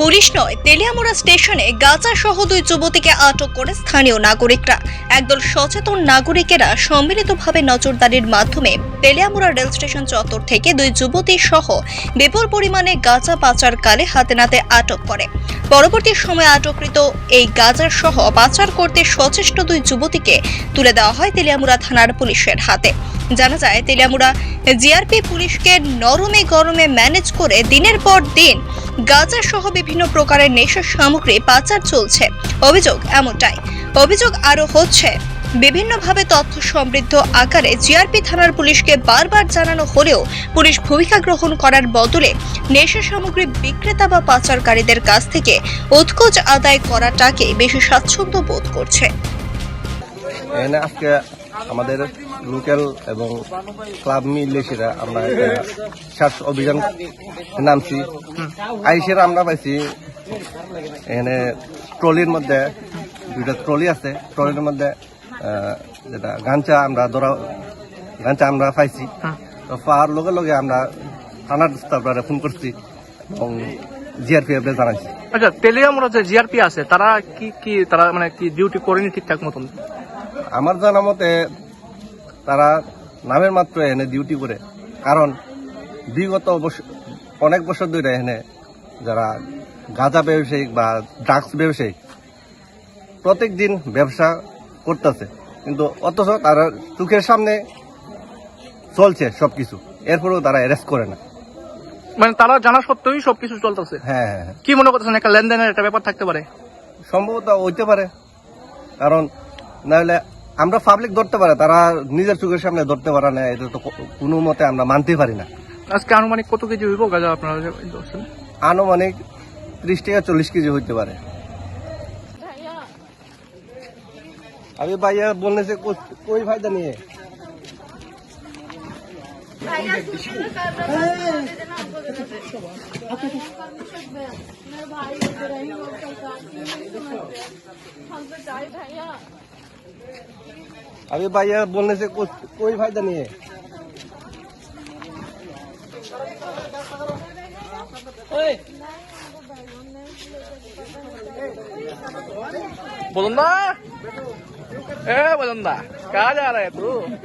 Police নয়, তেলিয়ামুড়া স্টেশনে গাঁজা সহ দুই যুবতীকে আটক করে স্থানীয় নাগরিকরা। একদল সচেতন নাগরিকেরা সম্মিলিতভাবে নজরদারির মাধ্যমে তেলিয়ামুড়া রেল স্টেশন চত্বর থেকে দুই যুবতী সহ বিপুল পরিমাণে গাঁজা পাচারকালে হাতে নাতে আটক করে। পরবর্তী সময়ে আটককৃত এই গাঁজা সহ পাচার করতে সচেষ্ট দুই যুবতীকে তুলে দেওয়া হয় তেলিয়ামুড়া থানার পুলিশের হাতে। জানা যায়, তেলিয়ামুড়া জিআরপি পুলিশকে নরমে গরমে ম্যানেজ করে দিনের পর দিন গাঁজা সহ বিভিন্ন প্রকারের নেশার সামগ্রী পাচার চলছে। অভিযোগ এমনটাই। অভিযোগ আরও হচ্ছে, বিভিন্নভাবে তথ্য সমৃদ্ধ আকারে জিআরপি থানার পুলিশকে বারবার জানানো হলেও পুলিশ ভূমিকা গ্রহণ করার বদলে নেশা সামগ্রী বিক্রেতা বা পাচারকারীদের কাছ থেকে উৎকোচ আদায় করাটাকে বেশি স্বাচ্ছন্দ্য বোধ করছে। আমাদের লোকাল এবং ক্লাব মিলেছিরা আমরা একটা সার্চ অভিযান নামছি। আইসের আমরা পাইছি এখানে ট্রলির মধ্যে দুইটা ট্রলি আছে। ট্রলির মধ্যে যেটা গাঞ্চা আমরা ধরা গাঞ্চা আমরা পাইছি। তো পাওয়ার লগে লগে আমরা থানার স্টাফরা ফোন করছি এবং জিআরপিএফ জানাইছি। আচ্ছা তেলিয়ামুড়া যে জিআরপি আছে তারা কি কি তারা মানে কি ডিউটি করেনি ঠিকঠাক মতন? আমার জানা মতে তারা নামের মাত্র এখানে ডিউটি করে। কারণ বিগত বছ- অনেক বছর ধরে এখানে যারা গাঁজা ব্যবসায়িক বা ড্রাগস ব্যবসায়িক প্রত্যেক দিন ব্যবসা করতেছে। কিন্তু অথচ তারা চোখের সামনে চলছে সবকিছু। এরপরেও তারা অ্যারেস্ট করে না। মানে তারা জানা সত্ত্বেই সবকিছু চলতেছে? হ্যাঁ হ্যাঁ হ্যাঁ। কি মনে করতেছেন একটা লেনদেনের একটা ব্যাপার থাকতে পারে? সম্ভবত হইতে পারে। কারণ নাহলে আমরা পাবলিক ধরতে পারে তারা নিজের চোখের সামনে ধরতে পারে না এটা তো কোনো মতে আমরা মানতেই পারি না। আজকে আনুমানিক কত কেজি হইব গাজা আপনারা? আনুমানিক ত্রিশ টাকা চল্লিশ কেজি হইতে পারে। আমি ভাইয়া বললে যে কই ফায়দা নিয়ে? আমি ভাইয়া বললে যে কই ফায়দা নিয়ে? बुलंदा? ए बुलंदा। कहा जा रहा है तू?